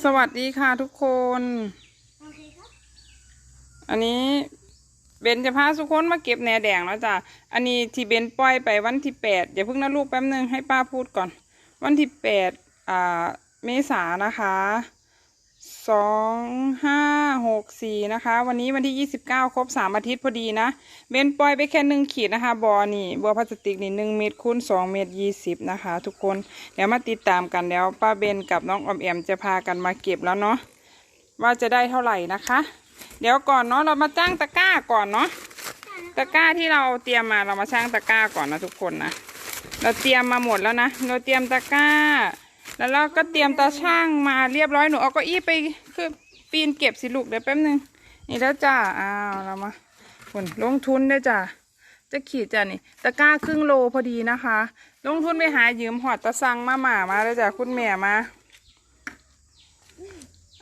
สวัสดีค่ะทุกคนโอเคครับอันนี้เบนจะพาทุกคนมาเก็บแหนแดงแล้วจ้ะ อันนี้ที่เบนปล่อยไปวันที่แปดอย่าเพิ่งนะลูกแป๊บนึงให้ป้าพูดก่อน วันที่แปดอ่าเมษานะคะ สองห้าหกสี่นะคะ วันนี้วันที่ยี่สิบเก้าครบสามอาทิตย์พอดีนะเบนปล่อยไปแค่หนึ่งขีดนะคะบอนี่บัวพลาสติกนี่หนึ่งเมตรคูณสองเมตรยี่สิบนะคะ ทุกคนเดี๋ยวมาติดตามกันแล้วป้าเบนกับน้องออมแอมจะพากันมาเก็บแล้วเนาะว่าจะได้เท่าไหร่นะคะ เดี๋ยวก่อนเนาะเรามาจ้างตะกร้าก่อนเนาะตะกร้าที่เราเตรียมมาเรามาช่างตะกร้าก่อนนะทุกคนนะเราเตรียมมาหมดแล้วนะเราเตรียมตะกร้า แล้วเราก็เตรียมตาช่างมาเรียบร้อยหนูเอาเก็อี้ไปคือปีนเก็บสิลูกเดี๋ยวแป๊บนึงนี่แล้วจ้าอ้าวเรามาคนลงทุนด้วยจ้าจะขีดจ้านี่ตะกร้าครึ่งโลพอดีนะคะ ลงทุนไปหายืมหอดตะซังมาหมามาแล้วจ้าคุณแม่มา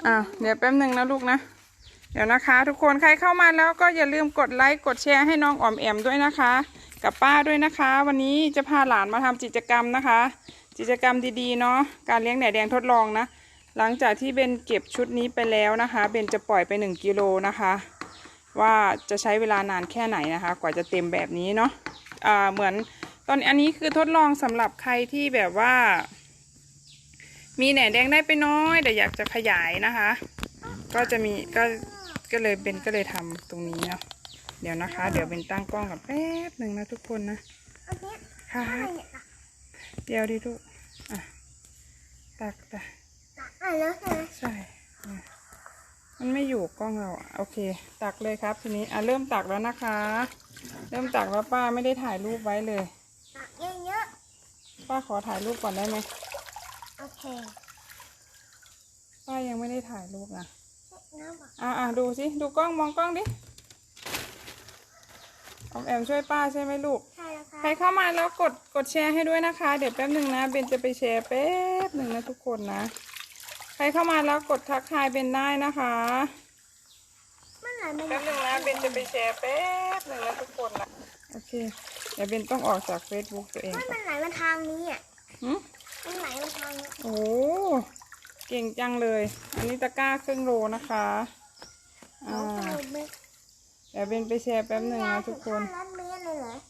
อ้าวเดี๋ยวแป๊บหนึ่งนะลูกนะ เดี๋ยวนะคะ ทุกคนใครเข้ามาแล้วก็อย่าลืมกดไลค์กดแชร์ให้น้องออมแอมด้วยนะคะ กับป้าด้วยนะคะ วันนี้จะพาหลานมาทำกิจกรรมนะคะ กิจกรรมดีๆเนาะการเลี้ยงแหนแดงทดลองนะ หลังจากที่เบนเก็บชุดนี้ไปแล้วนะคะ เบนจะปล่อยไปหนึ่งกิโลนะคะ ว่าจะใช้เวลานานแค่ไหนนะคะ กว่าจะเต็มแบบนี้เนาะอ่าเหมือนตอนอันนี้คือทดลองสำหรับใครที่แบบว่า มีแหนแดงได้ไปน้อย แต่อยากจะขยายนะคะ ก็จะมีก็ก็เลยเบนก็เลยทำตรงนี้เนาะเดี๋ยวนะคะ เดี๋ยวเบนตั้งกล้องกับแป๊บหนึ่งนะทุกคนนะอันเนี้ยค่ะอะไร เนี่ยเดี๋ยวดิทุกอะตักตักตักอะไรแล้วใช่ไหมใช่อะมันไม่อยู่กล้องเราอะโอเค ตักเลยครับทีนี้อะเริ่มตักแล้วนะคะ เริ่มตักแล้วป้าไม่ได้ถ่ายรูปไว้เลยตักเยอะป้าขอถ่ายรูปก่อนได้ไหมๆโอเคป้ายังไม่ได้ถ่ายรูปนะน้ำอะอะอะดูสิดูกล้องมองกล้องดิออมแอมช่วยป้าใช่ไหมลูกใช่แล้วครั ใครบเข้ามาแล้วกดกดแชร์ให้ด้วยนะคะ เดี๋ยวแป๊บหนึ่งนะเบนจะไปแชร์แป๊บหนึ่งนะทุกคนนะ ใครเข้ามาแล้วกดทักทายเบนได้นะคะเมื่อไหร่มันแป๊บหนึ่งนะเบนจะไปแชร์แป๊บหนึ่งนะทุกคนนะโอเคเดี๋ยวเบนต้องออกจาก Facebook ตัวเองเมื่อก่อมันนไหลมาทางนี้อะหึมันไหลมาทางนี้โอ้โหเก่งจังเลย อันนี้ตะกร้าครึ่งโลนะคะอ่าเอาไปเลยเดี๋ยวเบนไปแชร์แป๊บหนึ่งนะทุกคนมัยาวถึงห้าล้านเมตรเลยเหรอไ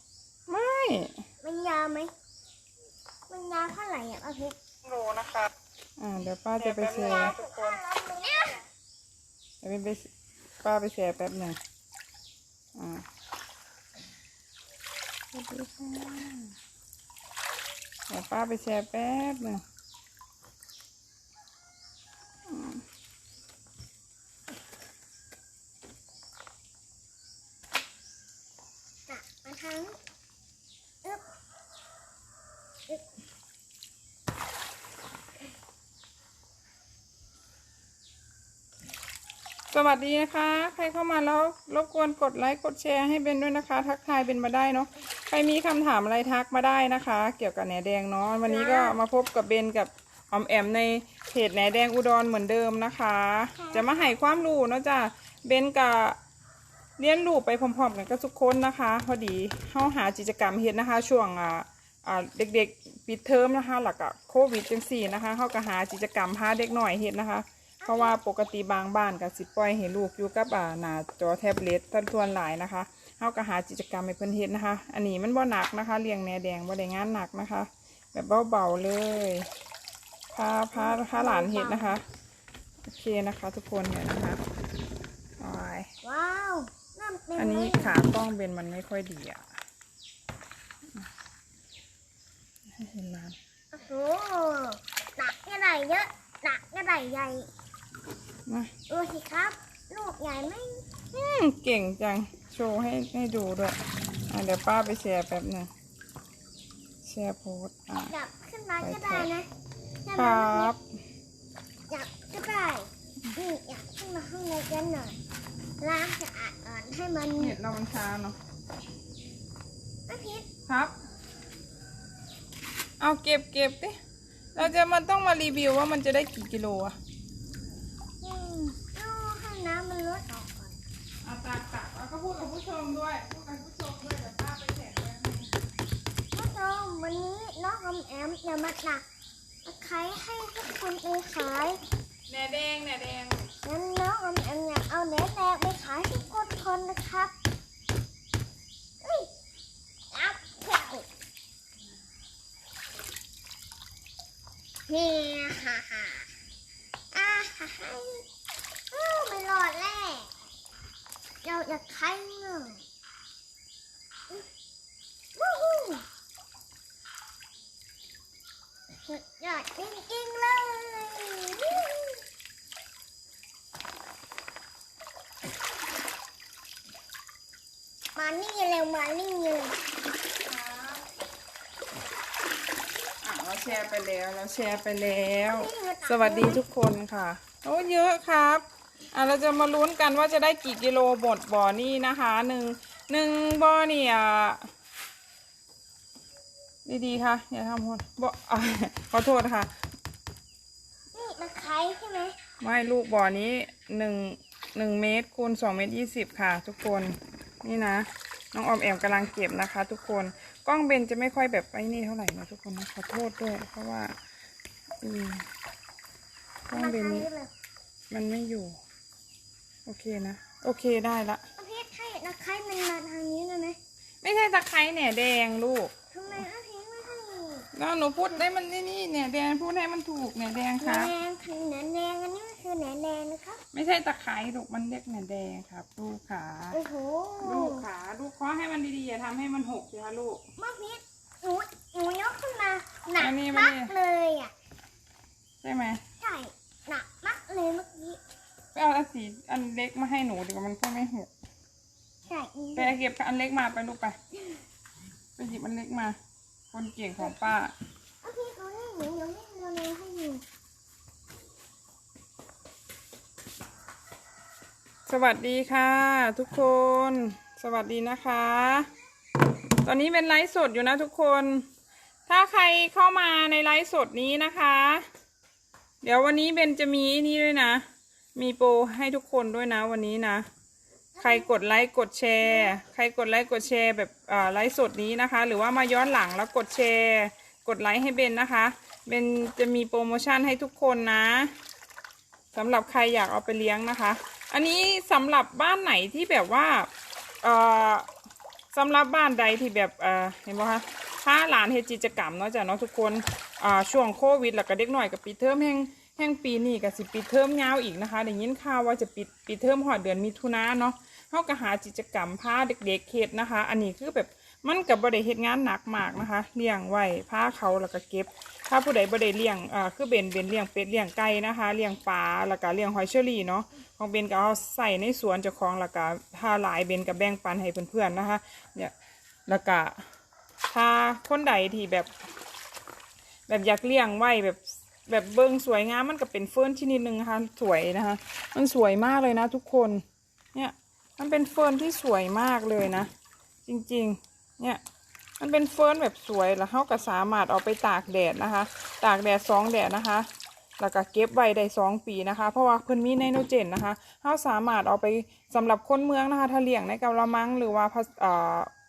ม่มันยาวไหม มันยาวเท่าไหร่อะอาเพชรโลนะคะอ่าเดี๋ยวป้าจะไปแชร์ทุกคนห้าล้านเมตรเดี๋ยวเป็นไปป้าไปแชร์แป๊บหนึ่งอ่าสวัสดีค่ะเดี๋ยวป้าไปแชร์แป๊บหนึ่ง ตักมาทางนี้อึ๊บอึ๊บ ส วัสดีนะคะ ใครเข้ามาแล้วรบกวนกดไลค์กดแชร์ให้เบนด้วยนะคะ ทักทายเบนมาได้เนาะใครมีคำถามอะไรทักมาได้นะคะ เกี่ยวกับแหนแดงเนาะวันนี้ก็มาพบกับเบนกับออมแอมในเพจแหนแดงอุดรเหมือนเดิมนะคะ จะมาให้ความรู้เนาะจ้ะเบนกับเลี้ยงลูกไปพร้อมๆกันกับทุกคนนะคะ พอดีเข้าหากิจกรรมเฮ็ดนะคะ ช่วงอ่าอ่าเด็กๆปิดเทอมนะคะหลักอะโควิดจังสี่นะคะเข้าก็หากิจกรรมพาเด็กหน่อยเฮ็ดนะคะ เพราะว่าปกติบางบ้านก็สิปล่อยให้ลูกอยู่กับอ่าหน้าจอแท็บเล็ตท่านทวนหลายนะคะเฮาก็หากิจกรรมให้เพิ่นเฮ็ดนะคะ อันนี้มันบ่หนักนะคะเลี้ยงแหนแดงบ่ได้งานหนักนะคะ แบบเบาๆเลยพาพาพาหลานเฮ็ดนะคะโอเคนะคะ ทุกคนเนี่ยนะคะเอาไว้ว้าวน้ำเต็มอันนี้เลยขากล้องเบนมันไม่ค่อยดีอะให้เห็นนานโอ้โหตักกระไดเยอะตักกระไดใหญ่ นะดูสิครับ ลูกใหญ่ไหมอืมเก่งจัง โชว์ให้ให้ดูด้วยอะเดี๋ยวป้าไปแชร์แป๊บหนึ่งแชร์โพสต์อะจับขึ้นมาก็ได้นะได้คไหมรับจับก็ได้นี่อยากขึ้นมาข้างในกันหน่อยล้างสะอาดก่อนให้มันเห็ดเรามันช้าเนาะไม่พิษครับ เอาเก็บเก็บดิเราจะมันต้องมารีวิวว่ามันจะได้กี่กิโลอะ อืมต้องให้น้ำมันลดออกก่อน เอาตั กตักแล้วก็พูดกับผู้ชมด้วย พูดกับผู้ชมด้วยเดี๋ยวป้าไปแชร์แป๊บนึงผู้ชมวันนี้น้องอมแอมจะมาตักตะไคร้ให้ทุกคนไปขายแหนแดงแหนแดงงั้นน้องอมแอมอยากเอาเนื้อแดงไปขายให้คนคนนะครับเฮ้ยรับเพื่อนนี่ฮ่าฮ่าอ่าฮ่าฮ่าโอ้ไม่รอดแล้วเรา จะใครเนาะวู้ฮู้สุดยอดจริงๆเลยมานี่เร็วมานี่เร็วอะเราแชร์ไปแล้วเราแชร์ไปแล้ว สวัสดีทุกคนค่ะ โอ้เยอะครับ อะเราจะมาลุ้นกันว่าจะได้กี่กิโลหมดบ่อนี่นะคะหนึ่งหนึ่งบ่อนี่อะดีๆค่ะอย่าทำคนบ่อะขอโทษค่ะนี่ตะไคร้ใช่ไหมไม่ลูกบ่อนี้หนึ่งหนึ่งเมตรคูณสองเมตรยี่สิบค่ะ ทุกคนนี่นะ น้องออมแอมกำลังเก็บนะคะ ทุกคนกล้องเบนจะไม่ค่อยแบบไอ้นี่เท่าไหร่นะทุกคนนะขอโทษด้วย เพราะว่าอืมกล้องเบนตะนี้ไคร้เลยมันไม่อยู่ โอเคนะ โอเคได้ละเอาพี่ให้ตะไคร้มันมาทางนี้ได้ไหมไม่ใช่ตะไคร้เนี่ยแดงลูกทำไมเอาพี่ไม่ให้แล้วหนูพูดได้มันนี่นี่เนี่ยแดงพูดให้มันถูกเนี่ยแดงแดค่ะงคือแหนแดงอันนี้มันคือแหนแดงนะครับไม่ใช่ตะไคร้ลูกมันเรียกเนี่ยแดงครับ ลูกขา โอ้โหลูกขาลูกขอให้มันดีๆอย่าทำให้มันหกสิคะลูก เมื่อพี่หนูหนูยกขึ้นมาหนักอันนี้มากอันนี้เลยอะใช่ไหมใช่หนักมากเลยเมื่อกี้ ไปเอาอันสีอันเล็กมาให้หนูดีกว่ามันก็ไม่หกใช่อีไปเก็บอันเล็กมาไปลูกไปไปหยิบอันเล็กมา คนเก่งของป้าเอาพี่เขาให้หนูเดี๋ยวให้เราเลยให้หนูสวัสดีค่ะ ทุกคน สวัสดีนะคะ ตอนนี้เป็นไลฟ์สดอยู่นะทุกคน ถ้าใครเข้ามาในไลฟ์สดนี้นะคะ เดี๋ยววันนี้เบนจะมีนี่ด้วยนะ มีโปรให้ทุกคนด้วยนะวันนี้นะ ใครกดไลค์กดแชร์ ใครกดไลค์กดแชร์แบบไลฟ์สดนี้นะคะ หรือว่ามาย้อนหลังแล้วกดแชร์ กดไลค์ให้เบนนะคะ เบนจะมีโปรโมชั่นให้ทุกคนนะสำหรับใครอยากเอาไปเลี้ยงนะคะ อันนี้สำหรับบ้านไหนที่แบบว่าสำหรับบ้านใดที่แบบเห็นไหมคะถ้าหลานเฮดกิจกรรมเนาะจ้ะเนาะทุกคนช่วงโควิด แล้วก็เด็กหน่อยกับปีเทอมแห่ง ห่งปีนี้กับสิปีเทอมยาวอีกนะคะได้ยินข่าวว่าจะปิดปีเทอมหอดเดือนมิถุนาเนาะเขาก็หากิจกรรมพาเด็กๆเฮ็ดนะคะ อันนี้คือแบบมันกับบ่ได้เฮ็ดงานหนักมากนะคะเลี้ยงไว้พาเขาแล้วก็เก็บ ถ้าผู้ใดบ่ได้เลี้ยงอ่าคือเบนเบนเลี้ยงเป็ดเลี้ยงไก่นะคะเลี้ยงปลาแล้วก็เลี้ยงหอยเชอรี่เนาะของเบนก็เอาใส่ในสวนเจ้าของแล้วก็ถ้าหลายเบนก็แบ่งปันให้เพื่อนๆนะคะเนี่ยแล้วก็ถ้าคนใดที่แบบ แบบอยากเลี้ยงไว้แบบ แบบเบิ้งสวยงามมันก็เป็นเฟิร์นชนิดหนึ่งนะคะ สวยนะคะ มันสวยมากเลยนะทุกคน เนี่ย มันเป็นเฟิร์นที่สวยมากเลยนะ จริงๆ เนี่ย มันเป็นเฟิร์นแบบสวยแล้วเขาก็สามารถเอาไปตากแดดนะคะ ตากแดดสองแดดนะคะแล้วก็เก็บไว้ได้สองปีนะคะ เพราะว่าเพิ่นมีไนโตรเจนนะคะเขาสามารถเอาไปสำหรับคนเมืองนะคะ ถ้าเลี้ยงในกระมังหรือว่าอ,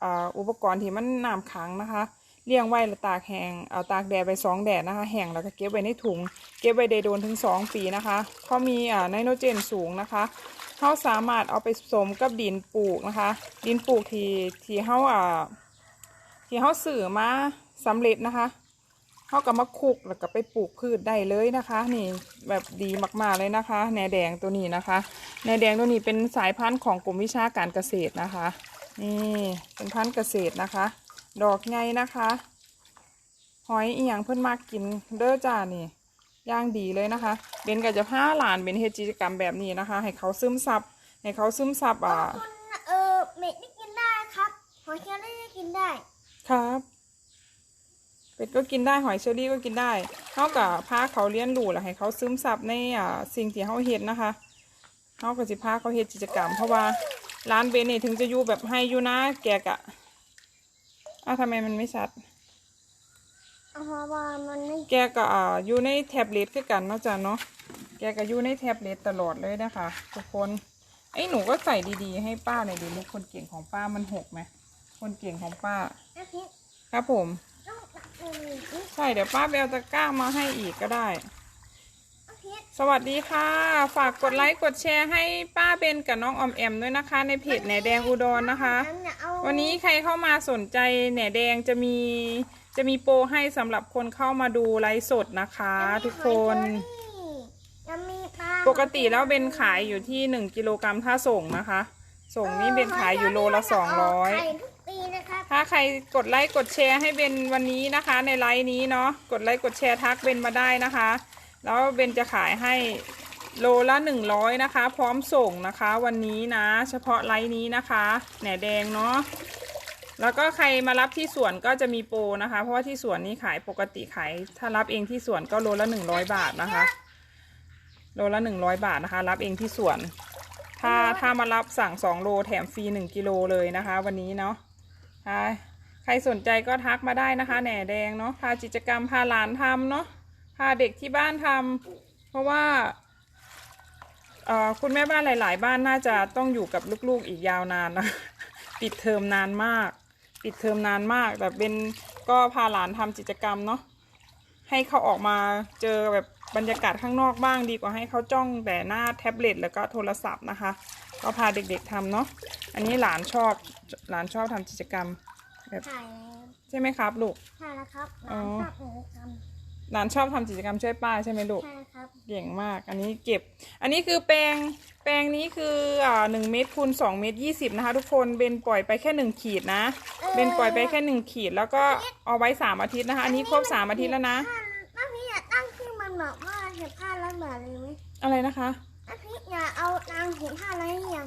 อ,อุปกรณ์ที่มันน้ำขังนะคะ เลี้ยงไว้แล้วตากแห้งเอาตากแดดไปสองแดดนะคะ แห้งแล้วก็เก็บไว้ในถุง เก็บไว้ได้โดนถึงสองปีนะคะเพราะมีอ่าไนโตรเจนสูงนะคะเขาสามารถเอาไปผสมกับดินปลูกนะคะ ดินปลูกที่ที่เขาอ่าที่เขาสื่อมาสำเร็จนะคะเขาก็มาคลุกแล้วก็ไปปลูกพืชได้เลยนะคะ นี่แบบดีมากๆเลยนะคะแหนแดงตัวนี้นะคะแหนแดงตัวนี้เป็นสายพันธุ์ของกรมวิชาการเกษตรนะคะ นี่เป็นพันธุ์เกษตรนะคะ ดอกไงนะคะ หอยอีหยังเพิ่นมากกินเด้อจ้านี่ย่างดีเลยนะคะ เบนก็จะพาหลานเป็นเฮดกิจกรรมแบบนี้นะคะ ให้เขาซึมซับให้เขาซึมซับอ่าคนเออเม็ดนี่กินได้ครับ หอยเชอรี่นี่กินได้ ครับเป็ดก็กินได้หอยเชอรี่ก็กินได้เท่ากับพาเขาเลี้ยนรู้แหละให้เขาซึมซับในอ่าสิ่งที่เขาเห็นนะคะเขาก็สิพาเขาเฮ็ดกิจกรรมเพราะว่าร้านเบนนี่ถึงจะอยู่แบบให้อยู่นะแกกะ อ้าวทำไมมันไม่ชัด เพราะว่ามันไม่แกก็อ่าอยู่ในแท็บเล็ตคือกันเนาะจ๊ะเนาะ แกก็อยู่ในแท็บเล็ตตลอดเลยนะคะทุกคน ไอ้หนูก็ใส่ดีๆ ให้ป้าหน่อยดิลูกคนเก่งของป้ามันหกไหม คนเก่งของป้าอาทิตย์ครับผม ต้องตักเลยนี่ใช่เดี๋ยวป้าไปเอาตะกร้ามาให้อีกก็ได้อาทิตย์ สวัสดีค่ะ ฝากกดไลค์กดแชร์ให้ป้าเบนกับน้องออมแอมด้วยนะคะ ในเพจแหนแดงอุดรนะคะงั้นอย่าเอาวันนี้ใครเข้ามาสนใจแหนแดงจะมีจะมีโปรให้สำหรับคนเข้ามาดูไลฟ์สดนะคะ ทุกคนยังมีปลาปกติแล้วเบนขายอยู่ที่ 1กิโลกรัมถ้าส่งนะคะ ส่งนี่เบนขายอยู่โลละไข่ทุกปีนะครับ200ถ้าใครกดไลค์กดแชร์ให้เบนวันนี้นะคะ ในไลฟ์นี้เนาะกดไลค์กดแชร์ทักเบนมาได้นะคะ แล้วเบนจะขายให้โลละ100นะคะ พร้อมส่งนะคะ วันนี้นะ เฉพาะไลฟ์นี้นะคะ แหนแดงเนาะแล้วก็ใครมารับที่สวนก็จะมีโปรนะคะ เพราะว่าที่สวนนี้ขายปกติขาย ถ้ารับเองที่สวนก็โลละหนึ่งร้อยบาทนะคะ โลละหนึ่งร้อยบาทนะคะ รับเองที่สวน ถ้าถ้ามารับสั่งสองโลแถมฟรีหนึ่งกิโลเลยนะคะ วันนี้เนาะค่ะใครสนใจก็ทักมาได้นะคะ แหน่แดงเนาะพากิจกรรมพาหลานทำเนาะ พาเด็กที่บ้านทำเพราะว่าเอ่อคุณแม่บ้านหลาย ๆ บ้านน่าจะต้องอยู่กับลูกๆอีกยาวนานนะปิดเทอมนานมาก ปิดเทอมนานมาก แต่เป็นก็พาหลานทำกิจกรรมเนาะให้เขาออกมาเจอแบบบรรยากาศข้างนอกบ้างดีกว่าให้เขาจ้องแต่หน้าแท็บเล็ตแล้วก็โทรศัพท์นะคะ ก็พาเด็ก ๆทำเนาะอันนี้หลานชอบหลานชอบทำกิจกรรมแบบใช่ใช่ไหมครับลูกใช่แล้วครับอ๋อน้ำชอบหนูท หลานชอบทำกิจกรรมช่วยป้าใช่ไหมลูำกใช่ครับ เก่งมาก อันนี้เก็บ อันนี้คือแปลง แปลงนี้คืออ่าหนึ่งเมตรคูณสองเมตรยี่สิบนะคะ ทุกคน เบนปล่อยไปแค่หนึ่งขีดนะเบนปล่อยไปแค่หนึ่งขีด แล้วก็เอาไว้สามอาทิตย์นะคะ อันนี้ครบสามอาทิตย์แล้วนะ น้าพี่อยากตั้งชื่อมันแบบว่าเห็นผ้าร้อยบาทเลยไหมอะไรนะคะ น้าพี่อยากเอาตังค์เห็นผ้าร้อยยัง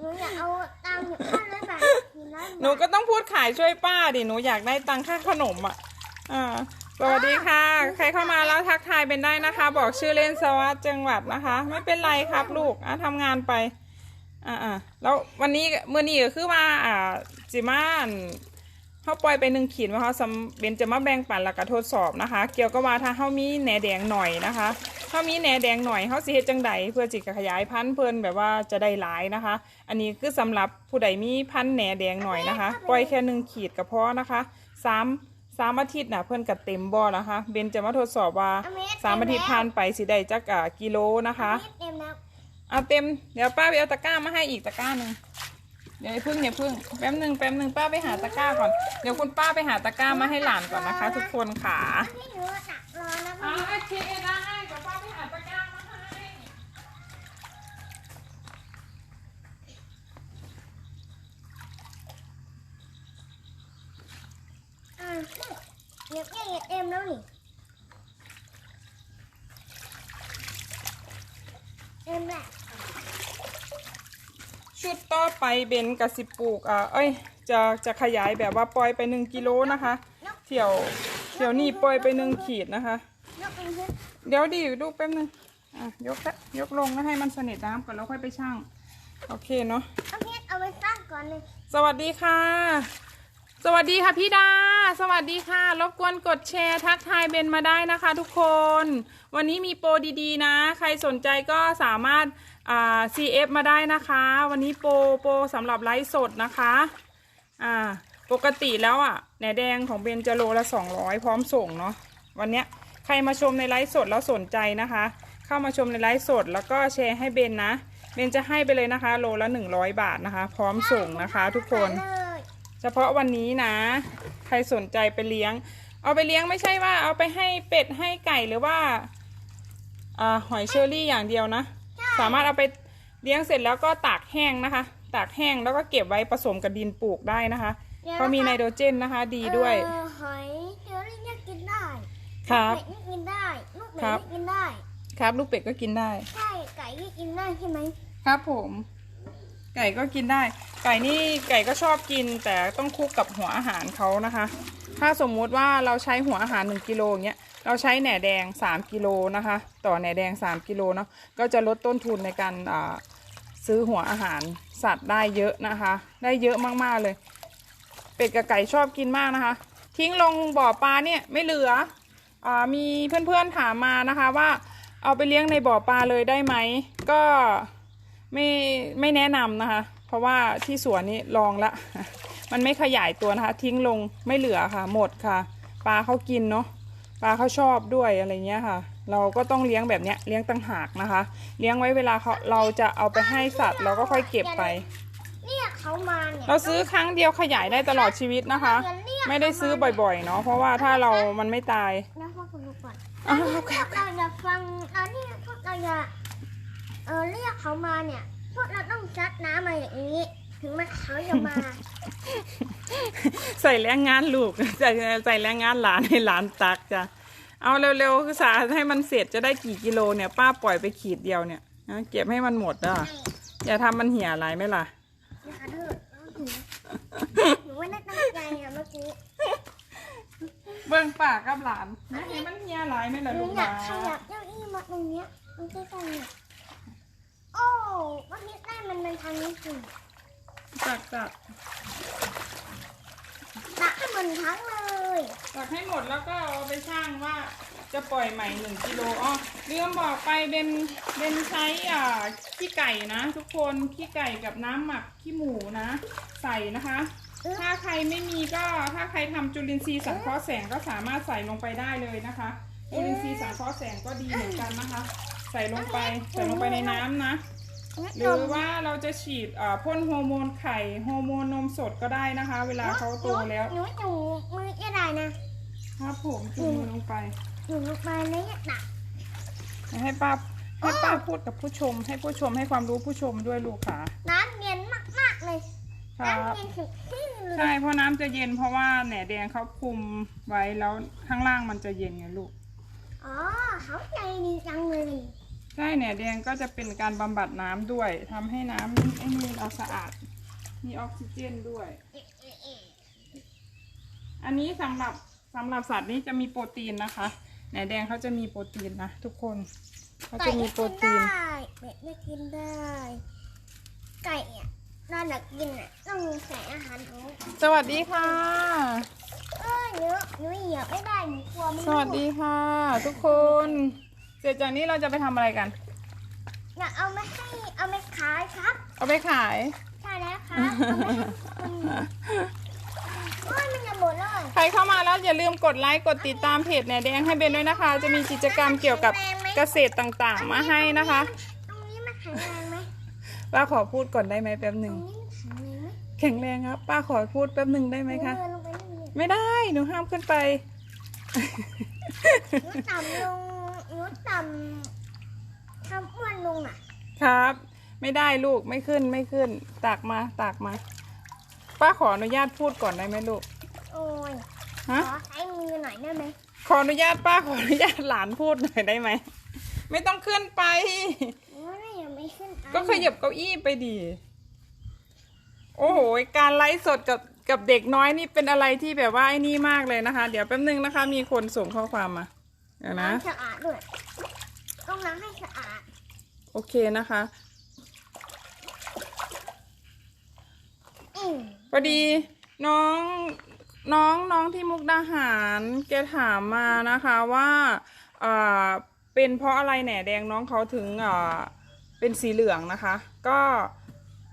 หนูอยากเอาตังค์เห็นผ้าร้อยบาทเห็นร้อยบาทหนูก็ต้องพูดขายช่วยป้าดิ หนูอยากได้ตังค่าขนมอะ อ่าส วัสดีค่ะ ใครเข้ามาแล้วทักทายเป็นได้นะคะ บอกชื่อเล่นสวัสดจังหวัดนะคะ ไม่เป็นไรครับลูกอะทำงานไปอ่าอ่าแล้ววันนี้เมื่อนี้ก็คือว่าอ่าจิมานเขาปล่อยไปหนึ่งขีดว่าเขาสำเบนจะมาแบ่งปันแล้วก็ทดสอบนะคะ เกี่ยวกับว่าถ้าเขามีแหนแดงหน่อยนะคะถ้ามีแหนแดงหน่อยเขาสิเฮ็ดจังใดเพื่อจิกขยายพันธุ์เพิ่นแบบว่าจะได้หลายนะคะ อันนี้คือสำหรับผู้ใดมีพันธุ์แหนแดงหน่อยนะคะ ปล่อยแค่หนึ่งขีดก็พอนะคะสาม สามอาทิตย์น่ะเพิ่นกัดเต็มบ่อนะคะ เบนจะมาทดสอบว่าสามอาทิตย์ผ่านไปสิได้จักอ่ากิโลนะคะเต็มแล้วเอาเต็มเดี๋ยวป้าไปเอาตะกร้ามาให้อีกตะกร้าหนึ่งเดี๋ยวอย่าพึ่งอย่าพึ่งแป๊บหนึ่งแป๊บหนึ่งป้าไปหาตะกร้าก่อนเดี๋ยวคุณป้าไปหาตะกร้ามาให้หลานก่อนนะคะ ทุกคนค่ะ เดี๋ยวเนี่ยเต็มแล้วนี่เต็มแล้วชุดต่อไปเบนกับสิปลูกอ่าเอ้ยจะจะขยายแบบว่าปล่อยไปหนึ่งกิโลนะคะเที่ยวเที่ยวนี้ปล่อยไปหนึ่งขีดนะคะ ยกเป็นเพื่อนเดี๋ยวดิดูแป๊บหนึงอะยกละยกลงแล้วให้มันเสนิทน้ำก่อนแล้วค่อยไปช่างโอเคเนาะ เอาเพชรเอาไปสร้างก่อนเลย สวัสดีค่ะ สวัสดีค่ะพี่ดา สวัสดีค่ะ รบกวนกดแชร์ทักทายเบนมาได้นะคะทุกคน วันนี้มีโปรดีๆนะ ใครสนใจก็สามารถอ่า CF มาได้นะคะ วันนี้โปรโปรสำหรับไลฟ์สดนะคะอ่าปกติแล้วอะแหนแดงของเบนจะโลละ200 พร้อมส่งเนาะวันเนี้ยใครมาชมในไลฟ์สดแล้วสนใจนะคะ เข้ามาชมในไลฟ์สดแล้วก็แชร์ให้เบนนะ เบนจะให้ไปเลยนะคะ โลละ 100 บาทนะคะ พร้อมส่งนะคะ ทุกคน เลยเฉพาะวันนี้นะ ใครสนใจไปเลี้ยง เอาไปเลี้ยงไม่ใช่ว่า เอาไปให้เป็ดให้ไก่หรือว่าอ่าหอยเชอรี่อย่างเดียวนะ สามารถเอาไปเลี้ยงเสร็จแล้วก็ตากแห้งนะคะ ตากแห้งแล้วก็เก็บไว้ผสมกับดินปลูกได้นะคะเพราะมีไนโตรเจนนะคะ ดีด้วยเออหอยเชอรี่เนี่ยกินได้ครับเป็ดนี่กินได้ลูกเป็ดครับนี่กินได้ ครับ ลูกเป็ดก็กินได้ ใช่ไก่นี่กินได้ใช่ไหมครับผม ไก่ก็กินได้ ไก่นี่ไก่ก็ชอบกิน แต่ต้องคลุกกับหัวอาหารเขานะคะ ถ้าสมมุติว่าเราใช้หัวอาหาร 1กิโลอย่างเงี้ยเราใช้แหน่แดง 3กิโลนะคะ ต่อแหน่แดง 3กิโลเนาะก็จะลดต้นทุนในการซื้อหัวอาหารสัตว์ได้เยอะนะคะ ได้เยอะมากๆเลย เป็ดกับไก่ชอบกินมากนะคะ ทิ้งลงบ่อปลาเนี่ยไม่เหลืออามีเพื่อนๆถามมานะคะว่าเอาไปเลี้ยงในบ่อปลาเลยได้ไหมก็ ไม่ไม่แนะนำนะคะ เพราะว่าที่สวนนี้ลองละ มันไม่ขยายตัวนะคะ ทิ้งลงไม่เหลือค่ะ หมดค่ะ ปลาเขากินเนาะปลาเขาชอบด้วยอะไรเงี้ยค่ะ เราก็ต้องเลี้ยงแบบเนี้ยเลี้ยงต่างหากนะคะ เลี้ยงไว้เวลาเขาเราจะเอาไปให้สัตว์ เราก็ค่อยเก็บไป เนี่ยเขามาเนี่ยเราซื้อครั้งเดียวขยายได้ตลอดชีวิตนะคะ ไม่ได้ซื้อบ่อยๆเนาะเพราะว่าถ้าเรามันไม่ตายแล้วพ่อคุณดูก่อนอ้าวเราโอเคโอเคจะฟังเราเนี่ยพวกเราจะ เออเรียกเขามาเนี่ย พวกเราต้องซัดน้ำมาอย่างนี้ ถึงมันเขาจะมา ใส่แรงงานลูก ใส่ใส่แรงงานหลานให้หลานตักจ้ะเอาเร็วๆคือสาให้มันเสร็จจะได้กี่กิโลเนี่ย ป้าปล่อยไปขีดเดียวเนี่ยนะเก็บให้มันหมดอะอย่าทำมันเหี่ยอะไรไหมล่ะนะคะเธอหนูไม่ได้ตั้งใจอะเมื่อกี้เบิ่งปากกับหลานนะเห็นมันเหี่ยอะไรไหมหล่ะนูลูกอหยาลากขยับเก้าอี้มาตรงเนี้ยมันใกล้ๆเนี่ย โอ้วันนี้ได้มันมันทางนี้สิจักจักตักให้มันทั้งเลยจักให้หมดแล้วก็เอาไปช่างว่าจะปล่อยใหม่หนึ่งกิโลอ๋อลืมบอกไปเป็นเป็นใช้อ่าขี้ไก่นะ ทุกคนขี้ไก่กับน้ำหมักขี้หมูนะ ใส่นะคะ ถ้าใครไม่มีก็ถ้าใครทำจุลินทรีย์สังเคราะห์แสงก็สามารถใส่ลงไปได้เลยนะคะจุลินทรีย์สังเคราะห์แสงก็ดีเหมือนกันนะคะ ใส่ลงไปใส่ลงไปในน้ำนะ หรือว่าเราจะฉีดเอ่อพ่นฮอร์โมนไข่ฮอร์โมนนมสดก็ได้นะคะ เวลาเขาโตแล้วหนูจูมือจะได้นะครับผมจุ่มลงไปหนูลงไปแล้วเนี่ยตักให้ป้าให้ป้าพูดกับผู้ชม ให้ผู้ชมให้ความรู้ผู้ชมด้วยลูกค่ะ น้ำเย็นมากๆเลยครัน้ำบเย็นถึงที่เลยใช่เพราะน้ำจะเย็นเพราะว่าแหนแดงเขาคุมไว้แล้วข้างล่างมันจะเย็นไงลูกอ๋อเขาใจดีจังเลย ใช่แหนแดงก็จะเป็นการบำบัดน้ำด้วยทำให้น้ำไอ้นี่เราสะอาด มีออกซิเจนด้วย อันนี้สำหรับสำหรับสัตว์นี้จะมีโปรตีนนะคะแหนแดงเขาจะมีโปรตีนนะทุกคนเขาจะมีโปรตีนได้เป็ดไม่กินได้ ไก่อะเราอยากกินอะต้องใส่อาหารของสวัสดีค่ะเออหนูหนูเหยียบไม่ได้หนูกลัวมันสวัสดีค่ะ ทุกคน เสร็จจากนี้เราจะไปทำอะไรกัน อยากเอามาให้เอามาขายครับเอาไปขาย ใช่แล้วครับเอามาให้คุณโอ้ยมันจะหมดเลยใครเข้ามาแล้วอย่าลืมกดไลค์กดติดตามเพจแหนแดงให้เบนด้วยนะคะ จะมีกิจกรรมเกี่ยวกับเกษตรต่างๆ มาให้นะคะ ตรงนี้มันแข็งแรงไหมป้าขอพูดก่อนได้ไหมแป๊บหตรนึ่งงนี้มันแข็งแรงไหมแข็งแรงครับ ป้าขอพูดแป๊บหนึ่งได้ไหมคะเดินลงไปนี่เลยไม่ได้หนูห้ามขึ้นไปหนูต่ำลงหนู ต่ำทำอ้วนลงอะ ครับ ไม่ได้ลูกไม่ขึ้นไม่ขึ้นตักมาตักมา ป้าขออนุญาตพูดก่อนได้ไหมลูก โอ้ยฮะขอใช้มือหน่อยได้ไหมขออนุญาตป้าขออนุญาตหลานพูดหน่อยได้ไหม ไม่ต้องขึ้นไปหนูน่ายังไม่ขึ้นอันก็ขยับเก้าอี้ไปดี โอ้โห การไลฟ์สดกับกับเด็กน้อยนี่เป็นอะไรที่แบบว่าไอ้นี่มากเลยนะคะ เดี๋ยวแป๊บนึงนะคะ มีคนส่งข้อความมาเดี๋ยวนะล้างสะอาดด้วย ต้องล้างให้สะอาด โอเคนะคะ อืมพอดีน้องน้องน้องที่มุกดาหารแกถามมานะคะว่าอ่าเป็นเพราะอะไรแหน่แดงน้องเขาถึงอ่าเป็นสีเหลืองนะคะ ก็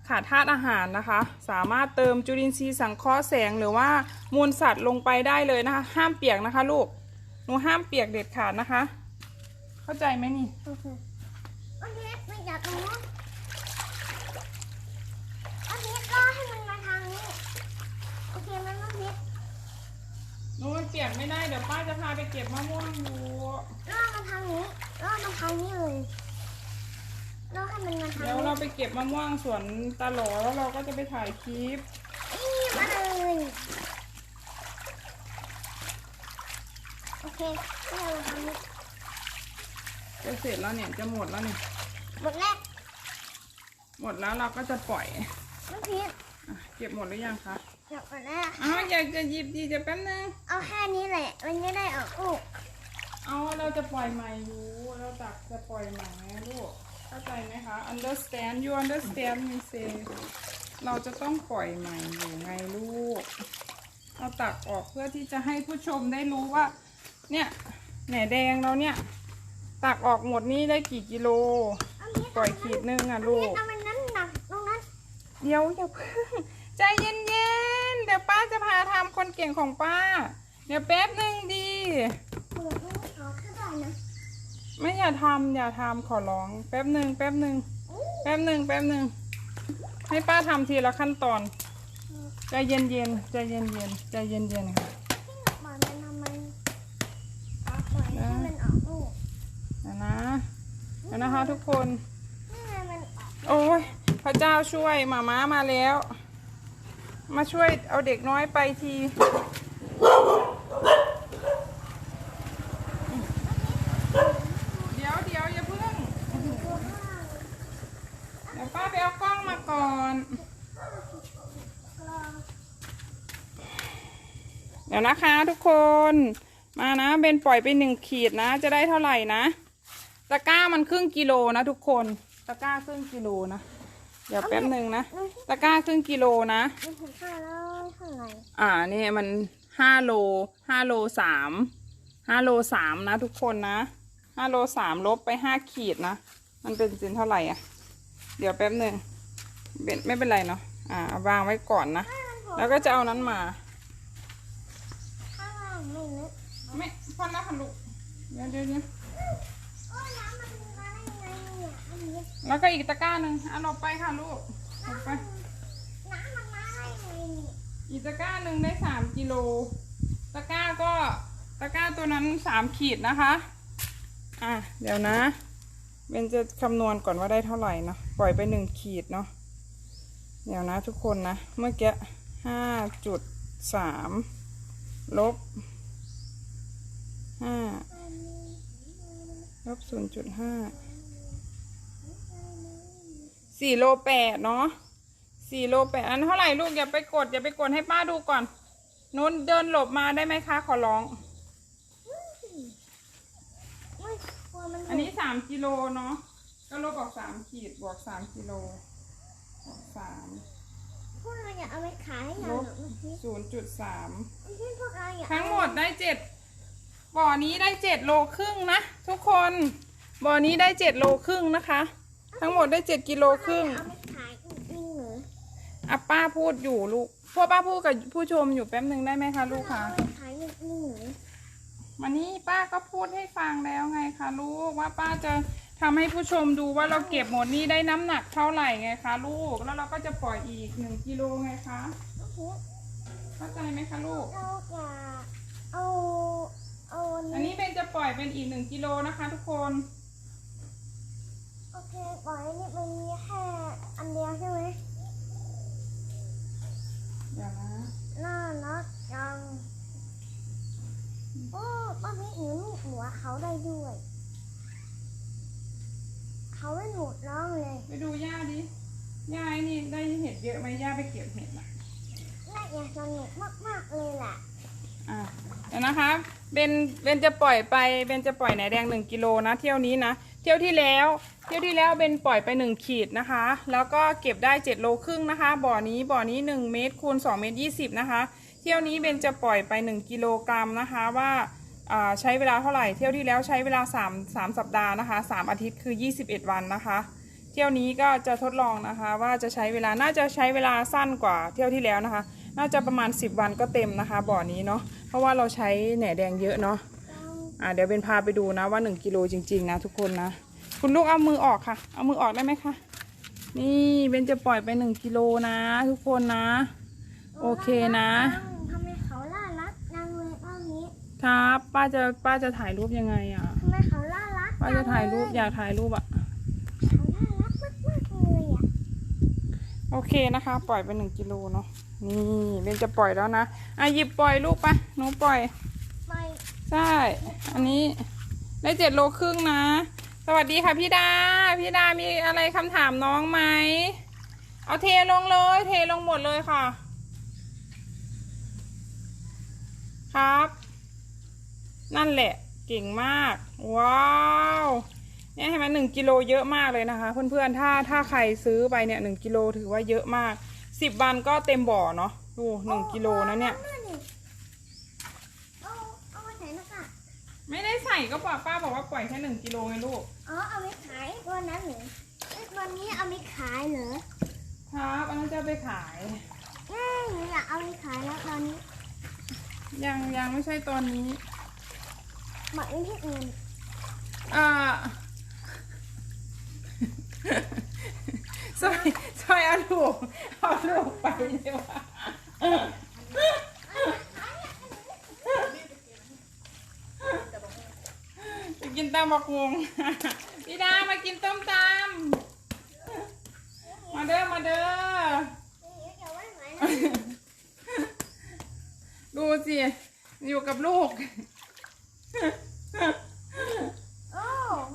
ขาดธาตุอาหารนะคะ สามารถเติมจุลินทรีย์สังเคราะห์แสงหรือว่ามูลสัตว์ลงไปได้เลยนะคะ ห้ามเปียกนะคะ ลูกหนูห้ามเปียกเด็ดขาดนะคะ เข้าใจไหมนี่ โอเคโอเคไม่อยากรู้โอเครอให้มันมาทางนี้ โอเคมันต้องพิษหนูมันเปียกไม่ได้ เดี๋ยวป้าจะพาไปเก็บมะม่วงอยู่อมาทางนี้รอมาทางนี้เลยรอให้มันมาทางเดี๋ยวนี้เราไปเก็บมะม่วงสวนตาหลอแล้วเราก็จะไปถ่ายคลิป นี่มาเลยโอเคนี่เรามาทางนี้ จะเสร็จแล้วเนี่ยจะหมดแล้วเนี่ยหมดแล้วหมดแล้วเราก็จะปล่อยมันพิษอะเก็บหมดหรือยังคะหมดแล้วอ้าวอยากจะหยิบดีจะแป๊บนึงเอาแค่นี้แหละ มันจะได้ออกลูกเอาเราจะปล่อยใหม่อยู่เราตักจะปล่อยใหม่ไงลูกเข้าใจไหมคะ understand you understand me say เราจะต้องปล่อยใหม่อยู่ไงลูกเราตักออกเพื่อที่จะให้ผู้ชมได้รู้ว่า เนี่ยแหนแดงเราเนี่ย ตักออกหมดนี่ได้กี่กิโลเอาเนี้ปล่อยขีดนึงอะลูก เอามันนั้นหนักตรงนั้นเดี๋ยวอย่าเพิ่งใจเย็นๆ เดี๋ยวป้าจะพาทำคนเก่งของป้า เดี๋ยวแป๊บหนึ่งดี เปิดไม่ขอแค่ได้นะไม่อย่าทำอย่าทำขอร้อง แป๊บหนึ่งแป๊บหนึ่งแป๊บหนึ่งแป๊บหนึ่งให้ป้าทำทีละขั้นตอนใจเย็นเย็นๆใจเย็นเย็นๆใจเย็นเย็นๆค่ะ ปล่อยมันทำไมปล่อยให้มันออกลูก เดี๋ยวนะ เดี๋ยวนะคะ ทุกคนนี่ไงมันออกโอ้ยพระเจ้าช่วยหมาม้ามาแล้ว มาช่วยเอาเด็กน้อยไปทีเดี๋ยวเดี๋ยวอย่าเพิ่งตัวข้างเดี๋ยวป้าไปเอากล้องมาก่อนกลองเดี๋ยวนะคะทุกคน มานะเบนปล่อยไปหนึ่งขีดนะ จะได้เท่าไหร่นะ ตะกร้ามันครึ่งกิโลนะทุกคน ตะกร้าครึ่งกิโลนะ เดี๋ยวแป๊บหนึ่งนะ ตะกร้าครึ่งกิโลนะ มันถึงข้างแล้วเท่าไหร่อ่านี่มันห้าโลห้าโลสามห้าโลสามนะทุกคนนะห้าโลสามลบไปห้าขีดนะ มันเป็นสินเท่าไหร่อะ เดี๋ยวแป๊บหนึ่งเป็นไม่เป็นไรเนาะ อ่าเอาวางไว้ก่อนนะ แล้วก็จะเอานั้นมาข้างล่างไม่ลึกไม่พอแล้วค่ะลูกเดี๋ยวเดี๋ยวเดี๋ยว แล้วก็อีกตะกร้าหนึ่งเอาหลบไปค่ะลูกหลบไป น้ำมันมาได้ไงนี่อีกตะกร้าหนึ่งได้สามกิโล ตะกร้าก็ตะกร้าตัวนั้นสามขีดนะคะ อะ เดี๋ยวนะ เบนจะคำนวณก่อนว่าได้เท่าไหร่เนาะ ปล่อยไปหนึ่งขีดเนาะ เดี๋ยวนะทุกคนนะ เมื่อกี้ห้าจุดสามลบห้าลบศูนย์จุดห้า สี่โลแปดเนาะสี่โลแปดอันเท่าไหร่ลูกอย่าไปกดอย่าไปกดให้ป้าดูก่อนนู้นเดินหลบมาได้ไหมคะ ขอร้องไม่กลัวมันอันนี้สามกิโลเนาะก็ลบออกสามขีดบวกสามกิโลบวกสามพวกเราอยากเอาไปขายให้ลเราบหรอกเมื่อกี้ศูนย์จุดสามไม่ใช่พวกเราอยากทั้งหมดได้เจ็ดบ่อนี้ได้เจ็ดโลครึ่งนะทุกคนบ่อนี้ได้เจ็ดโลครึ่งนะคะ ทั้งหมดได้เจ็ดกิโลครึ่งเอาไปขายจริงๆเหรออะป้าพูดอยู่ลูกพวกป้าพูดกับผู้ชมอยู่แป๊บหนึ่งได้ไหมคะลูกคะ เอาไปขายจริงๆเหรอวันนี้ป้าก็พูดให้ฟังแล้วไงคะลูกว่าป้าจะทำให้ผู้ชมดูว่าเราเก็บหมดนี้ได้น้ำหนักเท่าไหร่ไงคะลูก แล้วเราก็จะปล่อยอีกหนึ่งกิโลไงคะโอเคเข้าใจไหมคะลูก เราอยากเอาเอาอันอันนี้นี้เบนจะปล่อยเป็นอีกหนึ่งกิโลนะคะทุกคน โอเคปล่อยอันนี้มันมีแค่อันเดียวใช่ไหมเดี๋ยวนะน่ารักจังโอ้ป้าพี่หนูลูกหัวเขาได้ด้วย เขาไม่หนูร้องเลยไปดูย่าดิ ย่าไอ้นี่ได้เห็ดเยอะไหมย่าไปเก็บเห็ดอะน่าจะสนุกมากๆเลยแหละอะเดี๋ยวนะคะ เบน เบนจะปล่อยไป เบนจะปล่อยไหนแดงหนึ่งกิโลนะ เที่ยวนี้นะเที่ยวที่แล้ว เที่ยวที่แล้วเบนปล่อยไปหนึ่งขีดนะคะ แล้วก็เก็บได้เจ็ดโลครึ่งนะคะ บ่อนี้บ่อนี้หนึ่งเมตรคูณสองเมตรยี่สิบนะคะ เที่ยวนี้เบนจะปล่อยไปหนึ่งกิโลกรัมนะคะว่าอ่าใช้เวลาเท่าไหร่ เที่ยวที่แล้วใช้เวลา 3 3 สัปดาห์นะคะ 3 อาทิตย์คือ 21 วันนะคะ เที่ยวนี้ก็จะทดลองนะคะว่าจะใช้เวลา น่าจะใช้เวลาสั้นกว่าเที่ยวที่แล้วนะคะ น่าจะประมาณ 10 วันก็เต็มนะคะ บ่อนี้เนาะ เพราะว่าเราใช้แหน่แดงเยอะเนาะ อ่าเดี๋ยวเบนพาไปดูนะว่า 1กิโลจริง ๆ นะ ทุกคนนะ คุณลูกเอามือออกค่ะ เอามือออกได้ไหมคะนี่เบนจะปล่อยไป 1กิโลนะ ทุกคนนะ โอเคนะทำไมเขาล่ารักจังเลยป้านี้ครับป้าจะป้าจะถ่ายรูปยังไงอะทำไมเขาล่ารักป้าจะถ่ายรูปอยากถ่ายรูปอะเขาล่ารักมากมากๆเลยอะโอเคนะคะ ปล่อยไปหนึ่งกิโลเนาะนี่เบนจะปล่อยแล้วนะอะหยิบปล่อยลูกไปะหนูปล่อยไป ใช่ อันนี้ได้เจ็ดโลครึ่งนะ สวัสดีค่ะพี่ดา พี่ดามีอะไรคำถามน้องไหม เอาเทลงเลย เทลงหมดเลยค่ะ ครับ นั่นแหละ เก่งมาก ว้าวเนี่ยเห็นไหมหนึ่งกิโลเยอะมากเลยนะคะ เพื่อนๆ ถ้าถ้าใครซื้อไปเนี่ยหนึ่งกิโลถือว่าเยอะมากสิบวันก็เต็มบ่อเนาะ ดูหนึ่งกิโลนะเนี่ย เอาเอาไปไหนนะคะ ไม่ได้ใส่ก็บอกป้าบอกว่าปล่อยแค่หนึ่งกิโลไงลูก อ๋อ เอาไปขายตัวนั้นเหรอไอ้ตัวนี้เอาไปขายเหรอ ครับอันนั้นจะเอาไปขายแม่หนูอยากเอาไปขายแล้วตอนนี้ยังยังไม่ใช่ตอนนี้หมดเงินที่อื่นอ่าซอยซอยเอาลูกเอาลูกไปดีกว่าไปกิน ตำบักฮวงพี่ดามากินต้มตำมาเด้อมาเด้อเดี๋ยวไว้ไหนนะดูสิอยู่กับลูกโอ้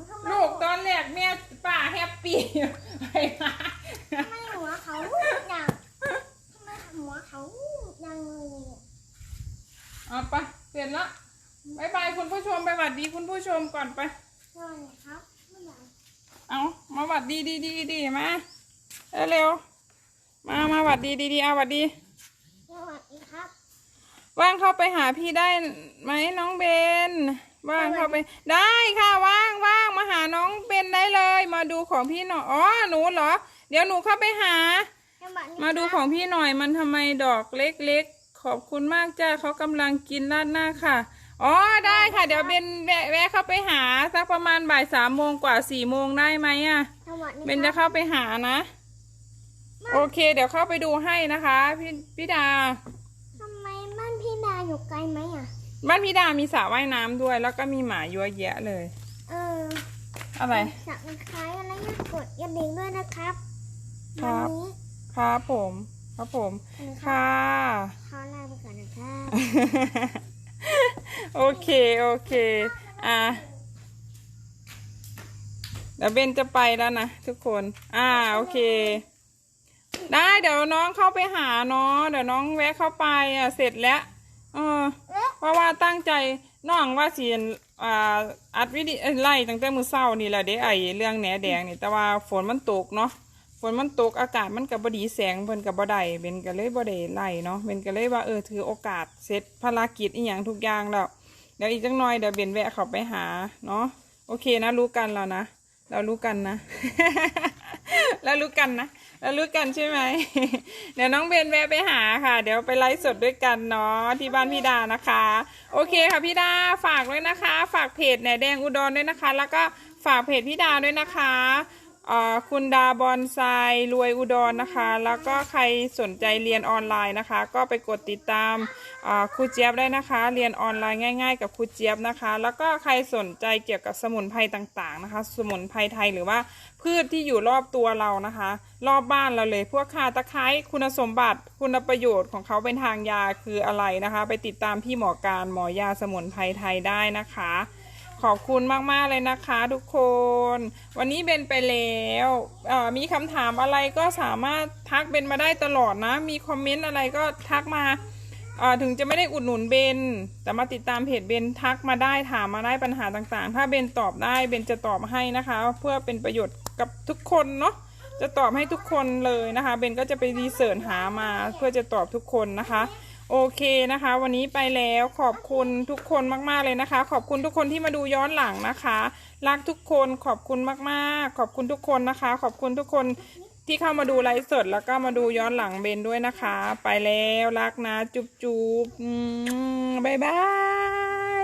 ทำไมลูกตอนแรกแม่ป้าแฮปปี้ไปมาทำไมหัวเขาหนักทำไมหัวเขายังเลยเอาไปเสร็จละ มไปหวัดดีคุณผู้ชมก่อนไปสวัสดีครับผู้ใหญ่เอามาหวัดดีดีดีดีมาเร็วๆมามาหวัดดีดีดีเอาหวัดดี สวัสดีครับว่างเข้าไปหาพี่ได้ไหมน้องเบน ว่างเข้าไป ได้ค่ะว่างว่างมาหาน้องเบนได้เลย มาดูของพี่หน่อยอ๋อหนูเหรอ เดี๋ยวหนูเข้าไปหา สวัสดีมาดูของพี่หน่อยมันทำไมดอกเล็กๆ ขอบคุณมากจ้าเขากำลังกินราดหน้าค่ะ อ๋อได้ค่ะ เดี๋ยวเบนแวะแวะเข้าไปหาสักประมาณบ่ายสามโมงกว่าสี่โมงได้ไหมอะสวัสดีเบนจะเข้าไปหานะ โอเค เดี๋ยวเข้าไปดูให้นะคะพี่พี่ดา ทำไมบ้านพี่ดาอยู่ไกลไหมอะ บ้านพี่ดามีสระว่ายน้ำด้วย แล้วก็มีหมาเยอะแยะเลย เอออะไร สับสไครต์อะไรเงี้ยกดกระดิ่งด้วยนะครับครัวับนี้ครับผม ครับผมนะครับค่ะ ขอลาไปก่อนนะครับ โอเค โอเค อะเดี๋ยวเบนจะไปแล้วนะทุกคน อ่า โอเค ได้เดี๋ยวน้องเข้าไปหาเนาะเดี๋ยวน้องแวะเข้าไปอะเสร็จแล้วเออเพราะว่าตั้งใจน้องว่าสิอ่าอัดวิดีไล่ตั้งแต่มือเช้านี่แหละเด้ไอเรื่องแหนแดงนี่แต่ว่าฝนมันตกเนาะ นมันตกอากาศมันกับบดีแสงเพิ่นกับบ่ได้เบนก็เลยบ่ได้ไล่เนาะเบนก็เลยว่าเออถือโอกาสเสร็จภารกิจอีหยังทุกอย่างแล้วเดี๋ยวอีกจังหน่อยเดี๋ยวเบนแวะเขาไปหาเนาะโอเคนะรู้กันแล้วนะเรารู้กันนะ แล้วรู้กันนะแล้วรู้กันใช่ไหมเดี๋ยวน้องเบนแวะไปหาค่ะ เดี๋ยวไปไลฟ์สดด้วยกันเนาะที่บ้านพี่ดานะคะ โอเคค่ะพี่ดาฝากด้วยนะคะ ฝากเพจแหนแดงอุดรด้วยนะคะ แล้วก็ฝากเพจพี่ดาด้วยนะคะ คุณดาบอนไซรวยอุดรนะคะ แล้วก็ใครสนใจเรียนออนไลน์นะคะ ก็ไปกดติดตามครูเจี๊ยบได้นะคะ เรียนออนไลน์ง่าย ๆ กับครูเจี๊ยบนะคะ แล้วก็ใครสนใจเกี่ยวกับสมุนไพรต่างๆนะคะ สมุนไพรไทยหรือว่าพืชที่อยู่รอบตัวเรานะคะ รอบบ้านเราเลย พวกข่าตะไคร้คุณสมบัติคุณประโยชน์ของเขาเป็นทางยาคืออะไรนะคะ ไปติดตามพี่หมอการหมอยาสมุนไพรไทยได้นะคะ ขอบคุณมาก ๆ เลยนะคะทุกคน วันนี้เบนไปแล้วมีคำถามอะไรก็สามารถทักเบนมาได้ตลอดนะ มีคอมเมนต์อะไรก็ทักมาถึงจะไม่ได้อุดหนุนเบน แต่มาติดตามเพจเบนทักมาได้ถามมาได้ปัญหาต่างๆ ถ้าเบนตอบได้เบนจะตอบให้นะคะ เพื่อเป็นประโยชน์กับทุกคนเนาะจะตอบให้ทุกคนเลยนะคะ เบนก็จะไปรีเสิร์ชหามาเพื่อจะตอบทุกคนนะคะ โอเคนะคะ วันนี้ไปแล้วขอบคุณทุกคนมาก ๆ เลยนะคะ ขอบคุณทุกคนที่มาดูย้อนหลังนะคะ รักทุกคนขอบคุณมากๆ ขอบคุณทุกคนนะคะ ขอบคุณทุกคนที่เข้ามาดูไลฟ์สดแล้วก็มาดูย้อนหลังเบนด้วยนะคะ ไปแล้วรักนะ จุ๊บจุ๊บบ๊ายบาย